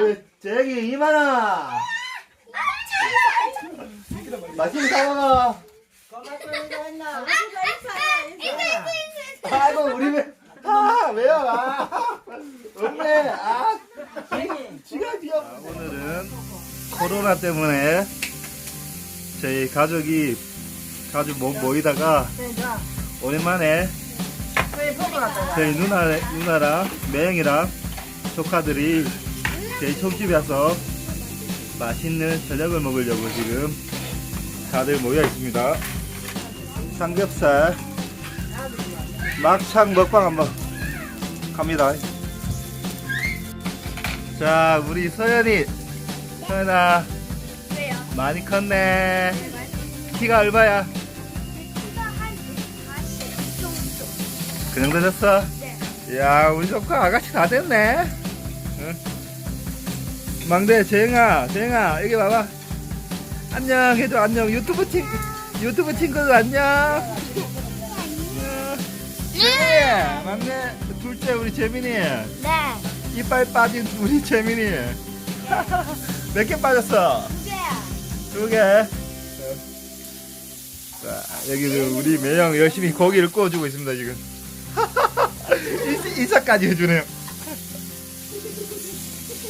우리 재영이 이만아. 맛있는 사 먹어. 아이고 우리 왜? 아 왜요? 아 없네. 아 지가 지가. 오늘은 코로나 때문에 저희 가족이 가족 모, 모이다가 오랜만에 저희 누나 누나랑 매형이랑 조카들이 저희 촌집에 와서 맛있는 저녁을 먹으려고 지금 다들 모여 있습니다. 삼겹살 막창 먹방 한번 갑니다. 자, 우리 서연이 서연아? 많이 컸네. 키가 얼마야? 키가 한40 정도. 그 정도 됐어? 네. 야, 우리 조카 아가씨 다 됐네. 응? 막내 재영아, 재영아 여기 봐봐. 안녕 해줘 안녕 유튜브 친 유튜브 친구들 안녕. 어, 재민이 막내 둘째 우리 재민이 네. 이빨 빠진 우리 재민이 몇 개 빠졌어? 두 개야. 두 개. 자, 여기 그 우리 매형 열심히 고기를 구워주고 있습니다, 지금. 인사- 인사까지 해주네요.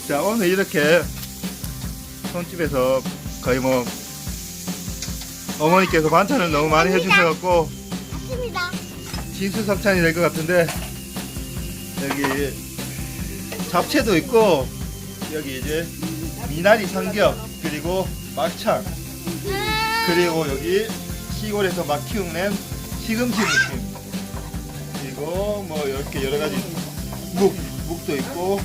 자, 오늘 이렇게 손집에서 거의 뭐 어머니께서 반찬을 너무 많이 해주셔갖고 아침이다. 진수성찬이 될 것 같은데 여기 잡채도 있고 여기 이제 미나리 삼겹 그리고 막창 그리고 여기 시골에서 막 키우는 시금치 무침 그리고 뭐 이렇게 여러 가지 묵 묵도 있고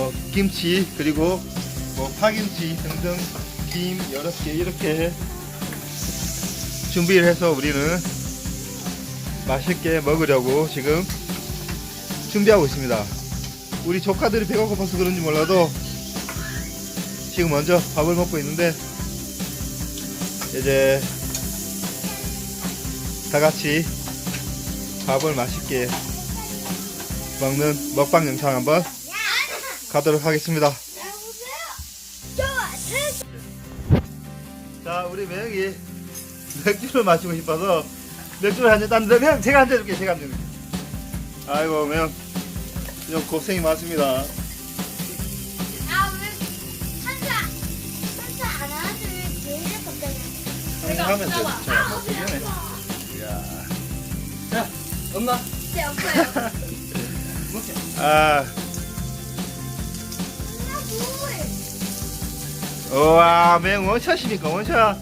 뭐 김치 그리고 뭐 파김치 등등 김 여러 개 이렇게 준비를 해서 우리는 맛있게 먹으려고 지금 준비하고 있습니다. 우리 조카들이 배가 고파서 그런지 몰라도 지금 먼저 밥을 먹고 있는데 이제 다 같이 밥을 맛있게 먹는 먹방 영상 한번 가도록 하겠습니다. 자, 우리 매형이 맥주를 마시고 싶어서 맥주를 한잔 땄는데 매형 제가 한잔 줄게 제가 한잔 줄게. 아이고 매형 좀 고생이 많습니다. 아? 한잔 하면 돼. 자, 미안해. 이야. 자, 엄마. 네 없어요. 아, 우와 매형 원샷입니까 원샷?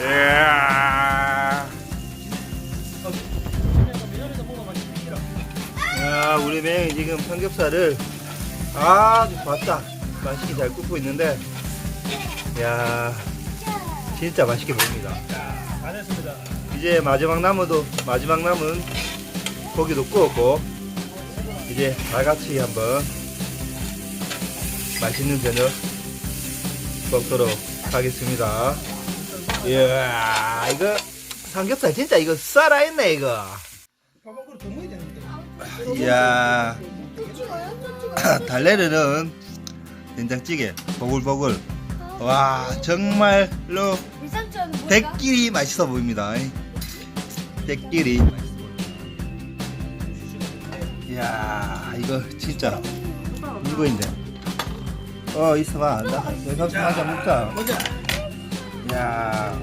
이야. 먹어봐. 야, 우리 매형이 지금 삼겹살을 아주 바싹 맛있게 잘 굽고 있는데, 야, 진짜 맛있게 보입니다. 다 됐습니다. 이제 마지막 남은도 마지막 남은 고기도 구웠고, 이제 다 같이 한번 맛있는 저녁 먹도록 하겠습니다. 이야, 이거 삼겹살 진짜 이거 살아있네 이거. 이야. 달래르는 된장찌개 보글보글 와 정말로? 백길이 맛있어 보입니다 백길이 이야 이거 진짜 이거인데 어 있어봐 안다 내가 한잔 먹자 보자. 이야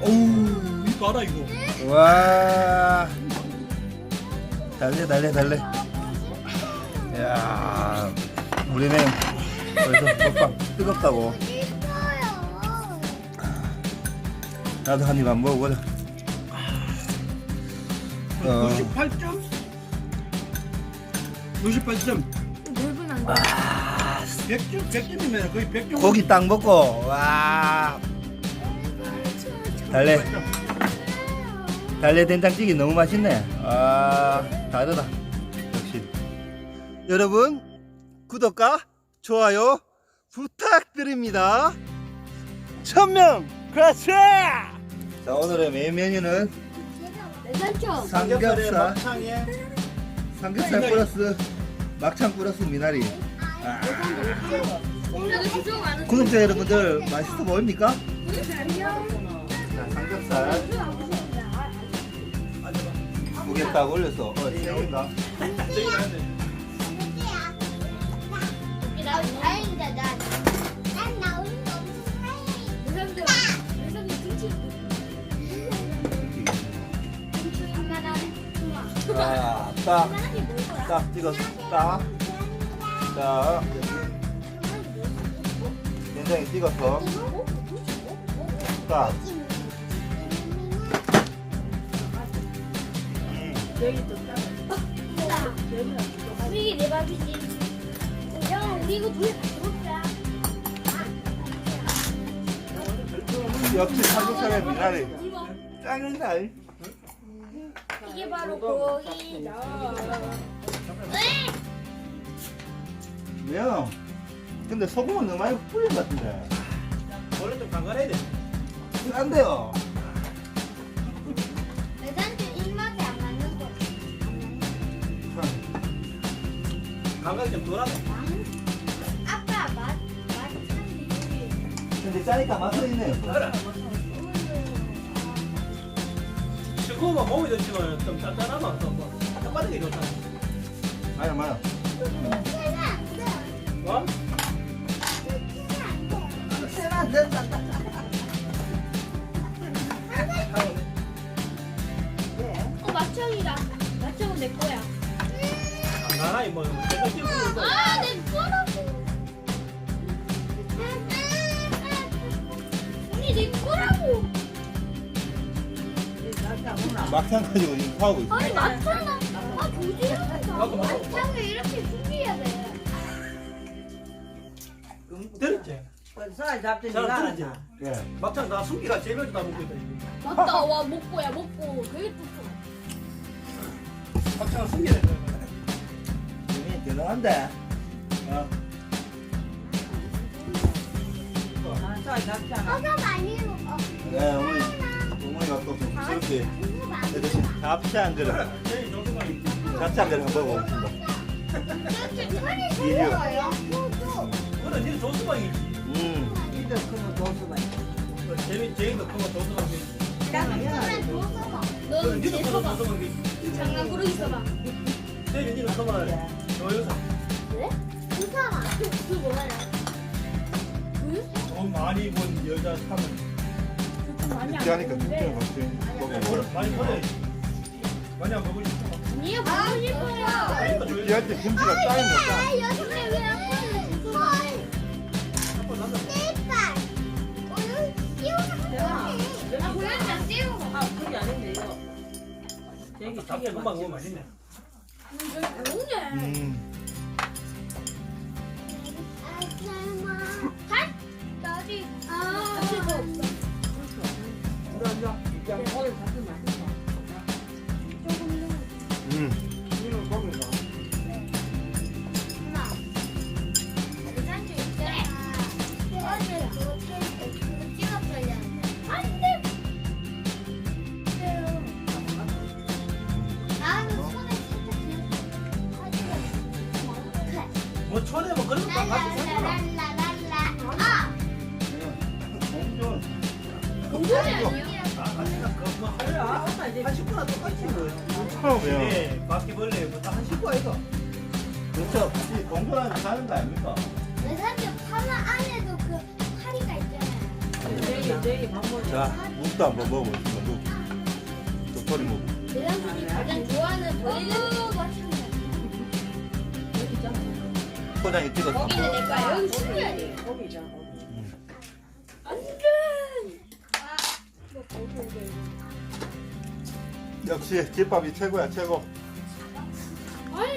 어우, 이거 알아 이거. 와 달래 달래 달래 이야 우리는 벌써 먹방 뜨겁다고. 나도 한 입 안 먹어보자 어. 98점? 98점. 돼. 100점? 100점이면 거의 100점. 고기 딱 먹고 와 달래 달래 된장찌개 너무 맛있네 아 다르다 역시 여러분 구독과 좋아요 부탁드립니다 천명 그렇지 자 오늘의 메인 메뉴는? 삼겹살 막창에 삼겹살 플러스 막창 플러스 미나리. 아, 구독자 여러분들 맛있어 보입니까? 자, 삼겹살 두개딱 올려서 어, 좋아. 자, 딱, 뭐야? 딱 딱. 자, 된장에 찍어서 딱. 우리 내 밥이지. 야, 우리 이거 같이 먹자. 역시 삼겹살의 미나리. 짱이다. 이게 바로 고기다. 왜? 왜요? 근데 소금은 너무 많이 뿌린 것 같은데. 원래 좀 간간해야 돼. 안 돼요. 내단지 입맛에 안 맞는 거. 간간이 좀 덜하네. 아빠 맛, 맛 참기. 근데 짜니까 맛은 있네요. 그래. 시커먼 몸이 좋지만 좀 짠짠하면 또 짠빠는 게 좋잖 아. 아니야, 맞아. 어? 어, 내 거야. 뭐 내가 거. 아, 내 거라고. 언니 내 거라고. 막상 가지고 지금 사오고 있어. 아니 맛청나. 아, 먹어. 맛청을 이렇게 준비해야 돼. 들었지? 살 잡든지 잘. 들었지? 예. 막창 나 숨기가 제일 다 먹고 있다. 지금. 맞다. 와, 먹고야, 먹고. 그게 또 좋아. 막창 숨기야 돼. 이미 대단한데. 어. 아, 살 잡잖아. 아까 많이 먹어. 네, 어머니. 어머니가 또 그렇게 해주신 잡채 한 그릇. 한 그릇 한번. 이게 뭐예요? 그래, 니는 좋은 수박이지. 음. 이들 도수가 있어. 그더 크면 좋은 수박이지. 넌 니도 제 크면 서봐. 좋은 수박이지. 장난 그러기 써봐. 제일 니는 크면 조연사. 그래? 괜찮아. 그 뭐야? 응? 돈 많이 번 여자 사면 많이 안 이렇게 하니까 먹는데. 많이 안. 아 니야, 먹고 싶어요. 때 김치가 짜이 못다. 아, 왜안. 오늘 띄우는 아, 고양이 안 띄우고. 아, 그게 아닌데, 이거. 되게 잡채 되게 금방 먹으면. 맛있네. 먹네. 음. 한 식구나 똑같이 뭐. 처음이요. 네, 바퀴벌레 뭐다한 식구 아이가. 그렇죠. 같이 공존하면 사는 거 아닙니까? 내 사실 파마 안에도 그 파리가 있잖아요. 되게, 되게 밥 먹어. 자, 묵도 한번 먹어보겠습니다. 묵. 도토리 묵. 내 삼촌이 가장 좋아하는 돌리는 포장에 찍어서 거기는 거야. 여기 숨겨야 돼. 고기죠, 고 역시 집밥이 최고야, 최고.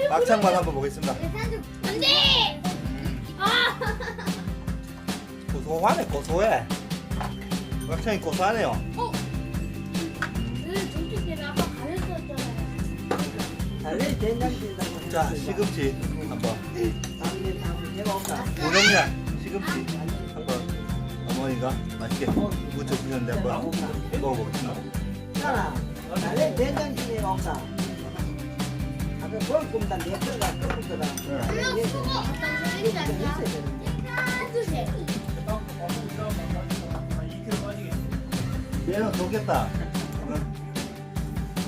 막창만 한번 보겠습니다. 내 삼촌 안 돼. 아, 고소하네, 고소해. 막창이 고소하네요. 어. 그 때문에 아까. 달래. 자, 시금치 한번. 당근, 당근. 내가 없다. 우동면 시금치 한번 어머니가 맛있게 무쳐주셨는데 한번 먹어보겠습니다. 자, 달래 된장찌개가 없다. 아들 그걸 굽다 내 거가 끓는 거다. 얼른 수고. 어떤 소리가 나? 해주세요. 딱 밥은 이러면 한 2kg 빠지겠지. 얘는 좋겠다.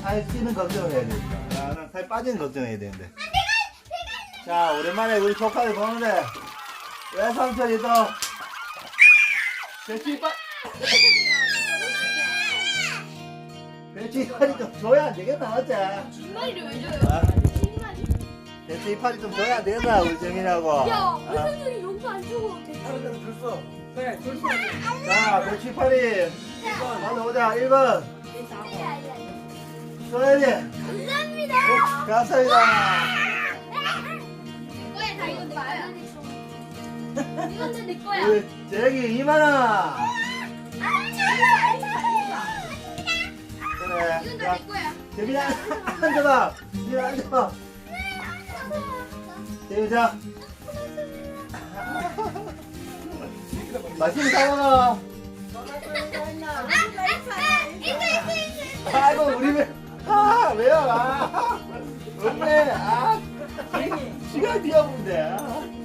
살 찌는 걱정을 해야 되니까. 나는 살 빠지는 걱정해야 되는데. 자, 오랜만에 우리 조카를 보는데, 왜 삼촌이 또, 배추 이빨, 배추 이빨이 좀 줘야 안 되겠나, 어째? 신발이 왜 줘요? 아, 신발이. 배추 이빨이 좀 줘야 안 되겠나, 우리 정인하고. 야, 아, 의사들이 용서 안 주고 하루 전에 줄 서. 그래, 줄 수. 있어. 자, 배추 이빨이, 빨리 오자, 1번. 소연이, 감사합니다. 감사합니다. 이건 내 거야. 우리 재기 2만 원. 그래. 이건 자, 다내 거야. 재민아, 앉아봐. 재민아, 앉아봐. 재민, 자. 맛있는 사 먹어. 아이고, 우리 왜, 아, 왜요? 아, 없네. 아, 시간 비어본데.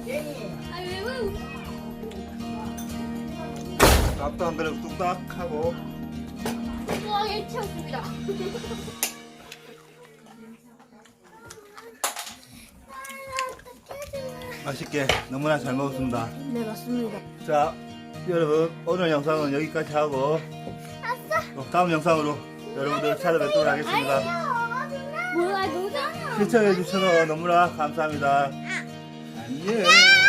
밥도 한 그릇 뚝딱 하고. 우아하게 채웠습니다. 맛있게 너무나 잘 먹었습니다. 네, 맞습니다. 자, 여러분 오늘 영상은 여기까지 하고 또 다음 영상으로 여러분들 찾아뵙도록 하겠습니다. 뭐야, 너잖아. 시청해 주셔서 너무나 감사합니다. 안녕.